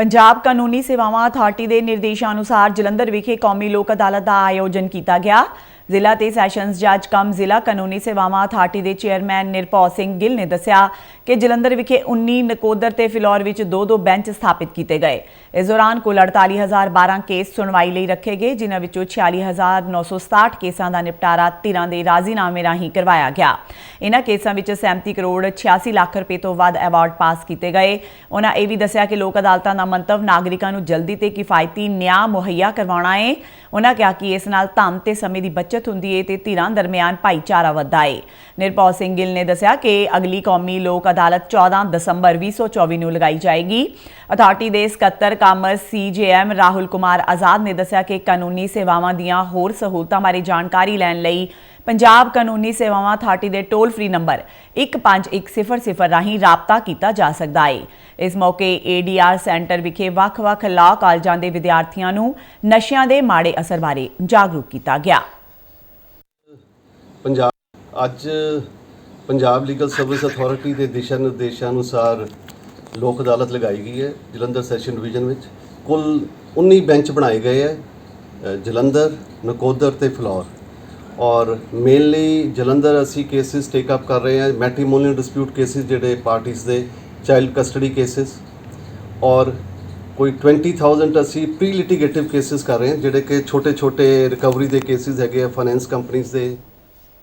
ਪੰਜਾਬ ਕਾਨੂੰਨੀ ਸੇਵਾਵਾਂ ਅਥਾਰਟੀ ਦੇ ਨਿਰਦੇਸ਼ਾਂ ਅਨੁਸਾਰ ਜਲੰਧਰ ਵਿਖੇ ਕੌਮੀ ਲੋਕ ਅਦਾਲਤ ਦਾ ਆਯੋਜਨ ਕੀਤਾ ਗਿਆ। ਜ਼ਿਲ੍ਹਾ ਤੇ ਸੈਸ਼ਨਜ਼ ਜੱਜ ਕਮ ਜ਼ਿਲ੍ਹਾ ਕਾਨੂੰਨੀ ਸੇਵਾਵਾਂ ਅਥਾਰਟੀ ਦੇ ਚੇਅਰਮੈਨ ਨਿਰਭਉ ਸਿੰਘ ਗਿੱਲ ਨੇ ਦੱਸਿਆ ਕਿ ਜਲੰਧਰ ਵਿਖੇ 19 ਨਕੋਦਰ ਤੇ ਫਿਲੌਰ ਵਿੱਚ ਦੋ ਦੋ ਬੈਂਚ ਸਥਾਪਿਤ ਕੀਤੇ ਗਏ। ਇਸ ਦੌਰਾਨ ਕੁੱਲ 48012 ਕੇਸ ਸੁਣਵਾਈ ਲਈ ਰੱਖੇ ਗਏ, ਜਿਨ੍ਹਾਂ ਵਿੱਚੋਂ 46967 ਕੇਸਾਂ ਦਾ ਨਿਪਟਾਰਾ ਧਿਰਾਂ ਦੇ ਰਾਜ਼ੀਨਾਮੇ ਰਾਹੀਂ ਕਰਵਾਇਆ ਗਿਆ। ਇਨ੍ਹਾਂ ਕੇਸਾਂ ਵਿੱਚ 37 ਕਰੋੜ 86 ਲੱਖ ਰੁਪਏ ਤੋਂ ਵੱਧ ਅਵਾਰਡ ਪਾਸ ਕੀਤੇ ਗਏ। ਉਹਨਾਂ ਇਹ ਵੀ ਦੱਸਿਆ ਕਿ ਲੋਕ ਅਦਾਲਤਾਂ ਦਾ ਮੰਤਵ, ਨਾਗਰਿਕਾਂ ਨੂੰ ਜਲਦੀ ਤੇ ਕਿਫਾਇਤੀ ਨਿਆਂ ਮੁਹੱਈਆ ਕਰਵਾਉਣਾ ਹੈ ਉਹਨਾਂ ਕਿਹਾ ਕਿ ਇਸ ਨਾਲ ਧਨ ਤੇ ਸਮੇਂ ਦੀ ਬਚਤ ਹੁੰਦੀ ਏ ਤੇ ਧਿਰਾਂ ਦਰਮਿਆਨ ਭਾਈਚਾਰਾ ਵੱਧਦਾ ਏ। ਨਿਰਭਉ ਸਿੰਘ ਗਿੱਲ ਨੇ ਦੱਸਿਆ ਕਿ ਅਗਲੀ ਕੌਮੀ ਲੋਕ ਅਦਾਲਤ 14 ਦਸੰਬਰ 2024 ਨੂੰ ਲਗਾਈ ਜਾਏਗੀ। ਅਥਾਰਟੀ ਦੇ ਸਕੱਤਰ ਕਾਮਰਸ ਸੀਜੇਐਮ ਰਾਹੁਲ ਕੁਮਾਰ ਆਜ਼ਾਦ ਨੇ ਦੱਸਿਆ ਕਿ ਕਾਨੂੰਨੀ ਸੇਵਾਵਾਂ ਦੀਆਂ ਹੋਰ ਸਹੂਲਤਾਂ ਬਾਰੇ ਜਾਣਕਾਰੀ ਲੈਣ ਲਈ ਪੰਜਾਬ ਕਾਨੂੰਨੀ ਸੇਵਾਵਾਂ ਅਥਾਰਟੀ ਦੇ ਟੋਲ ਫ੍ਰੀ ਨੰਬਰ 15100 ਰਾਹੀਂ ਰਾਬਤਾ ਕੀਤਾ ਜਾ ਸਕਦਾ ਹੈ ਇਸ ਮੌਕੇ ਏਡੀਆਰ ਸੈਂਟਰ ਵਿਖੇ ਵੱਖ-ਵੱਖ ਲਾਅ ਕਾਲਜਾਂ ਦੇ ਵਿਦਿਆਰਥੀਆਂ ਨੂੰ ਨਸ਼ਿਆਂ ਦੇ ਮਾੜੇ ਅਸਰ ਬਾਰੇ ਜਾਗਰੂਕ ਕੀਤਾ ਗਿਆ। ਪੰਜਾਬ ਅੱਜ ਪੰਜਾਬ ਲੀਗਲ ਸਰਵਿਸ ਅਥਾਰਟੀ ਦੇ ਦਿਸ਼ਾ ਨਿਰਦੇਸ਼ਾਂ ਅਨੁਸਾਰ ਲੋਕ ਅਦਾਲਤ ਲਗਾਈ ਗਈ ਹੈ ਜਲੰਧਰ ਸੈਸ਼ਨ ਡਿਵੀਜ਼ਨ ਵਿੱਚ। ਕੁੱਲ 19 ਬੈਂਚ ਬਣਾਏ ਗਏ ਹੈ ਜਲੰਧਰ, ਨਕੋਦਰ ਤੇ ਫਲੋਰ। ਔਰ ਮੇਨਲੀ ਜਲੰਧਰ ਅਸੀਂ ਕੇਸਿਸ ਟੇਕ ਅਪ ਕਰ ਰਹੇ ਹਾਂ ਮੈਟ੍ਰੀਮੋਨੀਅਲ ਡਿਸਪਿਊਟ ਕੇਸਿਸ ਜਿਹੜੇ ਪਾਰਟੀਆਂ ਦੇ ਚਾਈਲਡ ਕਸਟਡੀ ਕੇਸਿਸ ਔਰ ਕੋਈ 20000 ਅਸੀਂ ਪ੍ਰੀ ਲਿਟੀਗੇਟਿਵ ਕੇਸਿਸ ਕਰ ਰਹੇ ਹਾਂ, ਜਿਹੜੇ ਕਿ ਛੋਟੇ ਛੋਟੇ ਰਿਕਵਰੀ ਦੇ ਕੇਸਿਸ ਹੈਗੇ ਆ ਫਾਈਨੈਂਸ ਕੰਪਨੀਆਂ ਦੇ।